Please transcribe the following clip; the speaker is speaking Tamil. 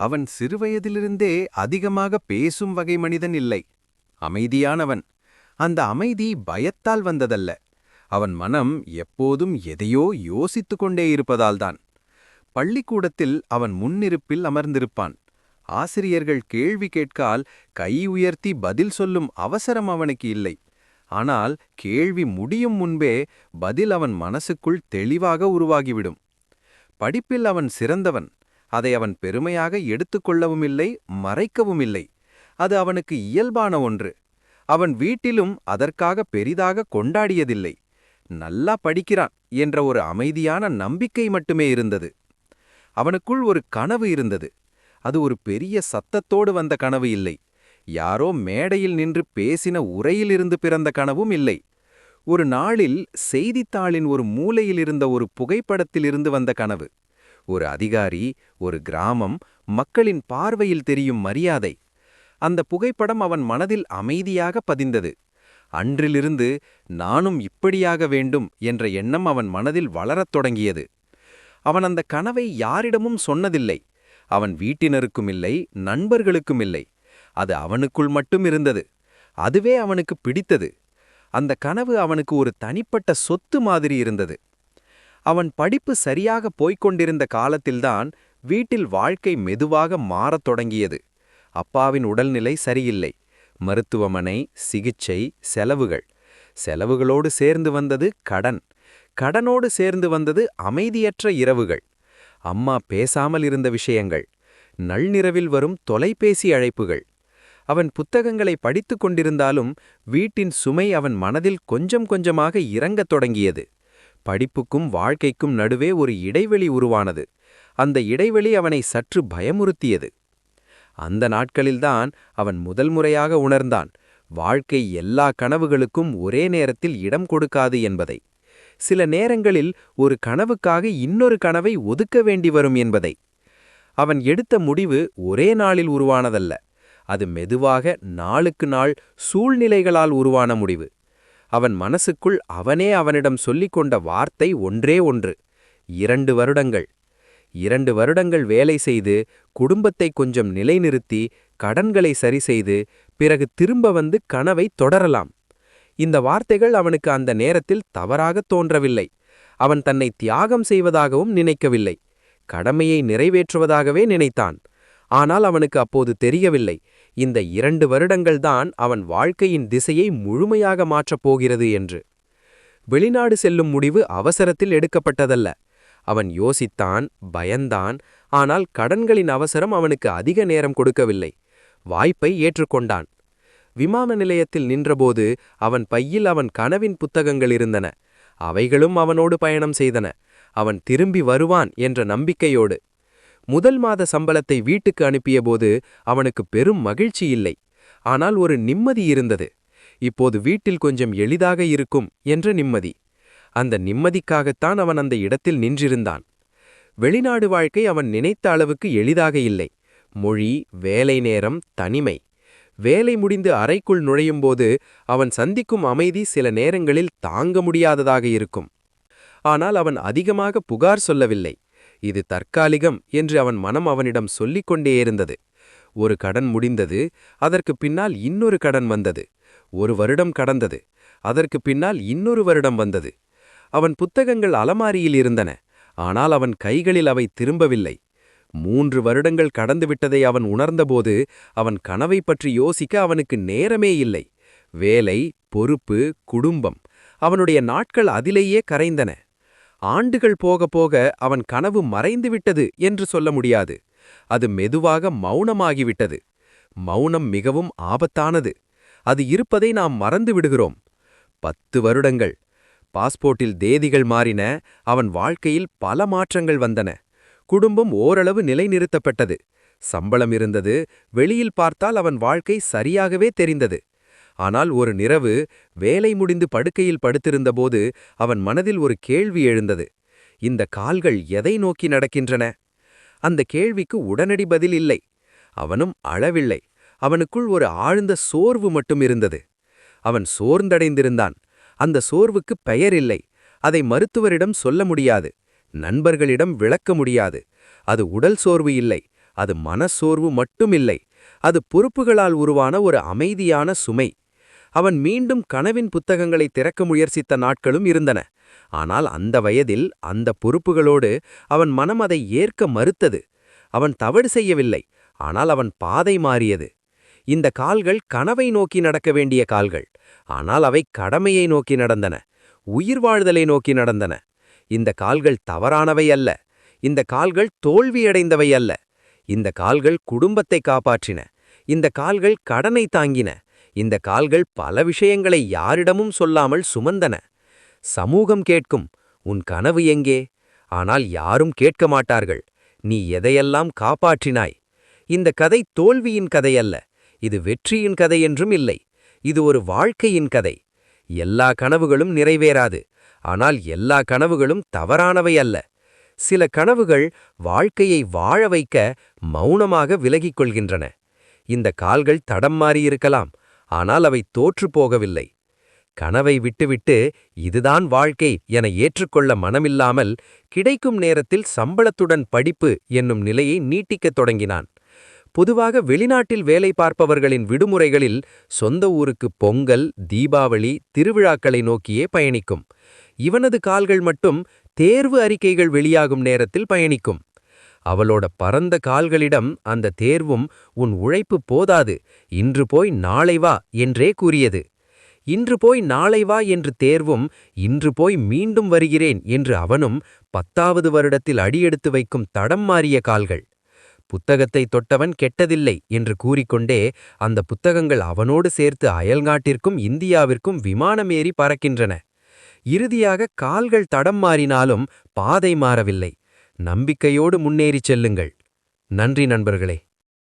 அவன் சிறுவயதிலிருந்தே அதிகமாக பேசும் வகை மனிதன் இல்லை. அமைதியானவன். அந்த அமைதி பயத்தால் வந்ததல்ல. அவன் மனம் எப்போதும் எதையோ யோசித்துக் கொண்டே இருப்பதால்தான் பள்ளிக்கூடத்தில் அவன் முன்னிருப்பில் அமர்ந்திருப்பான். ஆசிரியர்கள் கேள்வி கேட்கால் கை உயர்த்தி பதில் சொல்லும் அவசரம் அவனுக்கு இல்லை. ஆனால் கேள்வி முடியும் முன்பே பதில் அவன் மனசுக்குள் தெளிவாக உருவாகிவிடும். படிப்பில் அவன் சிறந்தவன். அதை அவன் பெருமையாக எடுத்துக்கொள்ளவும் இல்லை மறைக்கவும் இல்லை அது அவனுக்கு இயல்பான ஒன்று. அவன் வீட்டிலும் அதற்காக பெரிதாக கொண்டாடியதில்லை. நல்லா படிக்கிறான் என்ற ஒரு அமைதியான நம்பிக்கை மட்டுமே இருந்தது. அவனுக்குள் ஒரு கனவு இருந்தது. அது ஒரு பெரிய சத்தத்தோடு வந்த கனவு இல்லை. யாரோ மேடையில் நின்று பேசின உரையிலிருந்து பிறந்த கனவும் இல்லை. ஒரு நாளில் செய்தித்தாளின் ஒரு மூலையில் இருந்த ஒரு புகைப்படத்திலிருந்து வந்த கனவு. ஒரு அதிகாரி ஒரு கிராமம் மக்களின் பார்வையில் தெரியும் மரியாதை. அந்த புகைப்படம் அவன் மனதில் அமைதியாக பதிந்தது. அன்றிலிருந்து நானும் இப்படியாக வேண்டும் என்ற எண்ணம் அவன் மனதில் வளரத் தொடங்கியது. அவன் அந்த கனவை யாரிடமும் சொன்னதில்லை. அவன் வீட்டினருக்கும் இல்லை நண்பர்களுக்கும் இல்லை. அது அவனுக்குள் மட்டும் இருந்தது. அதுவே அவனுக்கு பிடித்தது. அந்த கனவு அவனுக்கு ஒரு தனிப்பட்ட சொத்து மாதிரி இருந்தது. அவன் படிப்பு சரியாக போய்க் கொண்டிருந்த காலத்தில்தான் வீட்டில் வாழ்க்கை மெதுவாக மாறத் தொடங்கியது. அப்பாவின் உடல்நிலை சரியில்லை. மருத்துவமனை சிகிச்சை செலவுகள். செலவுகளோடு சேர்ந்து வந்தது கடன். கடனோடு சேர்ந்து வந்தது அமைதியற்ற இரவுகள். அம்மா பேசாமல் இருந்த விஷயங்கள். நள்ளிரவில் வரும் தொலைபேசி அழைப்புகள். அவன் புத்தகங்களை படித்துக் கொண்டிருந்தாலும் வீட்டின் சுமை அவன் மனதில் கொஞ்சம் கொஞ்சமாக இறங்கத் தொடங்கியது. படிப்புக்கும் வாழ்க்கைக்கும் நடுவே ஒரு இடைவெளி உருவானது. அந்த இடைவெளி அவனை சற்று பயமுறுத்தியது. அந்த நாட்களில்தான் அவன் முதல் முறையாக உணர்ந்தான். வாழ்க்கை எல்லா கனவுகளுக்கும் ஒரே நேரத்தில் இடம் கொடுக்காது என்பதை. சில நேரங்களில் ஒரு கனவுக்காக இன்னொரு கனவை ஒதுக்க வேண்டி வரும் என்பதை. அவன் எடுத்த முடிவு ஒரே நாளில் உருவானதல்ல. அது மெதுவாக நாளுக்கு நாள் சூழ்நிலைகளால் உருவான முடிவு. அவன் மனசுக்குள் அவனே அவனிடம் சொல்லிக் கொண்ட வார்த்தை ஒன்றே ஒன்று. இரண்டு வருடங்கள். இரண்டு வருடங்கள் வேலை செய்து குடும்பத்தை கொஞ்சம் நிலைநிறுத்தி கடன்களை சரி செய்து பிறகு திரும்ப வந்து கனவை தொடரலாம். இந்த வார்த்தைகள் அவனுக்கு அந்த நேரத்தில் தவறாகத் தோன்றவில்லை. அவன் தன்னை தியாகம் செய்வதாகவும் நினைக்கவில்லை. கடமையை நிறைவேற்றுவதாகவே நினைத்தான். ஆனால் அவனுக்கு அப்போது தெரியவில்லை. இந்த இரண்டு வருடங்கள்தான் அவன் வாழ்க்கையின் திசையை முழுமையாக மாற்றப் போகிறது என்று. வெளிநாடு செல்லும் முடிவு அவசரத்தில் எடுக்கப்பட்டதல்ல. அவன் யோசித்தான் பயந்தான் ஆனால் கடன்களின் அவசரம் அவனுக்கு அதிக நேரம் கொடுக்கவில்லை. வாய்ப்பை ஏற்றுக்கொண்டான். விமான நிலையத்தில் நின்றபோது அவன் பையில் அவன் கனவின் புத்தகங்கள் இருந்தன. அவைகளும் அவனோடு பயணம் செய்தன. அவன் திரும்பி வருவான் என்ற நம்பிக்கையோடு. முதல் மாத சம்பளத்தை வீட்டுக்கு அனுப்பியபோது அவனுக்கு பெரும் மகிழ்ச்சி இல்லை. ஆனால் ஒரு நிம்மதி இருந்தது. இப்போது வீட்டில் கொஞ்சம் எளிதாக இருக்கும் என்ற நிம்மதி. அந்த நிம்மதிக்காகத்தான் அவன் அந்த இடத்தில் நின்றிருந்தான். வெளிநாடு வாழ்க்கை அவன் நினைத்த அளவுக்கு எளிதாக இல்லை. மொழி வேலை நேரம் தனிமை. வேலை முடிந்து அறைக்குள் நுழையும்போது அவன் சந்திக்கும் அமைதி சில நேரங்களில் தாங்க முடியாததாக இருக்கும். ஆனால் அவன் அதிகமாக புகார் சொல்லவில்லை. இது தற்காலிகம் என்று அவன் மனம் அவனிடம் சொல்லிக் கொண்டே இருந்தது. ஒரு கடன் முடிந்தது அதற்கு பின்னால் இன்னொரு கடன் வந்தது. ஒரு வருடம் கடந்தது அதற்கு பின்னால் இன்னொரு வருடம் வந்தது. அவன் புத்தகங்கள் அலமாரியில் இருந்தன ஆனால் அவன் கைகளில் அவை திரும்பவில்லை. மூன்று வருடங்கள் கடந்துவிட்டதை அவன் உணர்ந்தபோது அவன் கனவை பற்றி யோசிக்க அவனுக்கு நேரமே இல்லை. வேலை பொறுப்பு குடும்பம் அவனுடைய நாட்கள் அதிலேயே கரைந்தன. ஆண்டுகள் போக போக அவன் கனவு மறைந்துவிட்டது என்று சொல்ல முடியாது. அது மெதுவாக மௌனமாகிவிட்டது. மௌனம் மிகவும் ஆபத்தானது. அது இருப்பதை நாம் மறந்து விடுகிறோம். பத்து வருடங்கள். பாஸ்போர்ட்டில் தேதிகள் மாறின. அவன் வாழ்க்கையில் பல மாற்றங்கள் வந்தன. குடும்பம் ஓரளவு நிலைநிறுத்தப்பட்டது. சம்பளம் இருந்தது. வெளியில் பார்த்தால் அவன் வாழ்க்கை சரியாகவே தெரிந்தது. ஆனால் ஒரு நிரவு வேலை முடிந்து படுக்கையில் படுத்திருந்தபோது அவன் மனதில் ஒரு கேள்வி எழுந்தது. இந்த கால்கள் எதை நோக்கி நடக்கின்றன? அந்த கேள்விக்கு உடனடி பதில் இல்லை. அவனும் அளவில்லை அவனுக்குள் ஒரு ஆழ்ந்த சோர்வு மட்டும் இருந்தது. அவன் சோர்ந்தடைந்திருந்தான். அந்த சோர்வுக்கு பெயர் இல்லை. அதை மருத்துவரிடம் சொல்ல முடியாது. நண்பர்களிடம் விளக்க முடியாது. அது உடல் சோர்வு இல்லை. அது மனசோர்வு மட்டுமில்லை அது பொறுப்புகளால் உருவான ஒரு அமைதியான சுமை. அவன் மீண்டும் கனவின் புத்தகங்களை திறக்க முயற்சித்த நாட்களும் இருந்தன. ஆனால் அந்த வயதில் அந்த பொறுப்புகளோடு அவன் மனம் அதை ஏற்க மறுத்தது. அவன் தவறு செய்யவில்லை ஆனால் அவன் பாதை மாறியது. இந்த கால்கள் கனவை நோக்கி நடக்க வேண்டிய கால்கள் ஆனால் அவை கடமையை நோக்கி நடந்தன உயிர் வாழ்தலை நோக்கி நடந்தன. இந்த கால்கள் தவறானவை அல்ல இந்த கால்கள் தோல்வியடைந்தவை அல்ல. இந்த கால்கள் குடும்பத்தை காப்பாற்றின இந்த கால்கள் கடனை தாங்கின. இந்த கால்கள் பல விஷயங்களை யாரிடமும் சொல்லாமல் சுமந்தன. சமூகம் கேட்கும் உன் கனவு எங்கே? ஆனால் யாரும் கேட்க மாட்டார்கள். நீ எதையெல்லாம் காப்பாற்றினாய்? இந்த கதை தோல்வியின் கதையல்ல. இது வெற்றியின் கதை என்றும் இல்லை. இது ஒரு வாழ்க்கையின் கதை. எல்லா கனவுகளும் நிறைவேறாது. ஆனால் எல்லா கனவுகளும் தவறானவை அல்ல. சில கனவுகள் வாழ்க்கையை வாழ வைக்க மௌனமாக விலகிக் கொள்கின்றன. இந்த கால்கள் தடம் மாறியிருக்கலாம் ஆனால் அவை தோற்று போகவில்லை. கனவை விட்டுவிட்டு இதுதான் வாழ்க்கை என ஏற்றுக்கொள்ள மனமில்லாமல் கிடைக்கும் நேரத்தில் சம்பளத்துடன் படிப்பு என்னும் நிலையை நீட்டிக்கத் தொடங்கினான். பொதுவாக வெளிநாட்டில் வேலை பார்ப்பவர்களின் விடுமுறைகளில் சொந்த ஊருக்கு பொங்கல் தீபாவளி திருவிழாக்களை நோக்கியே பயணிக்கும். இவனது கால்கள் மட்டும் தேர்வு அறிக்கைகள் வெளியாகும் நேரத்தில் பயணிக்கும். அவளோட பரந்த கால்களிடம் அந்த தேர்வும் உன் உழைப்பு போதாது இன்று போய் நாளை வா என்றே கூறியது. இன்று போய் நாளை வா என்று தேர்வும் இன்று போய் மீண்டும் வருகிறேன் என்று அவனும் பத்தாவது வருடத்தில் அடியெடுத்து வைக்கும் தடம் மாறிய கால்கள். புத்தகத்தை தொட்டவன் கெட்டதில்லை என்று கூறிக்கொண்டே அந்த புத்தகங்கள் அவனோடு சேர்த்து அயல்நாட்டிற்கும் இந்தியாவிற்கும் விமானமேறி பறக்கின்றன. இறுதியாக கால்கள் தடம் மாறினாலும் பாதை மாறவில்லை. நம்பிக்கையோடு முன்னேறிச் செல்லுங்கள். நன்றி நண்பர்களே.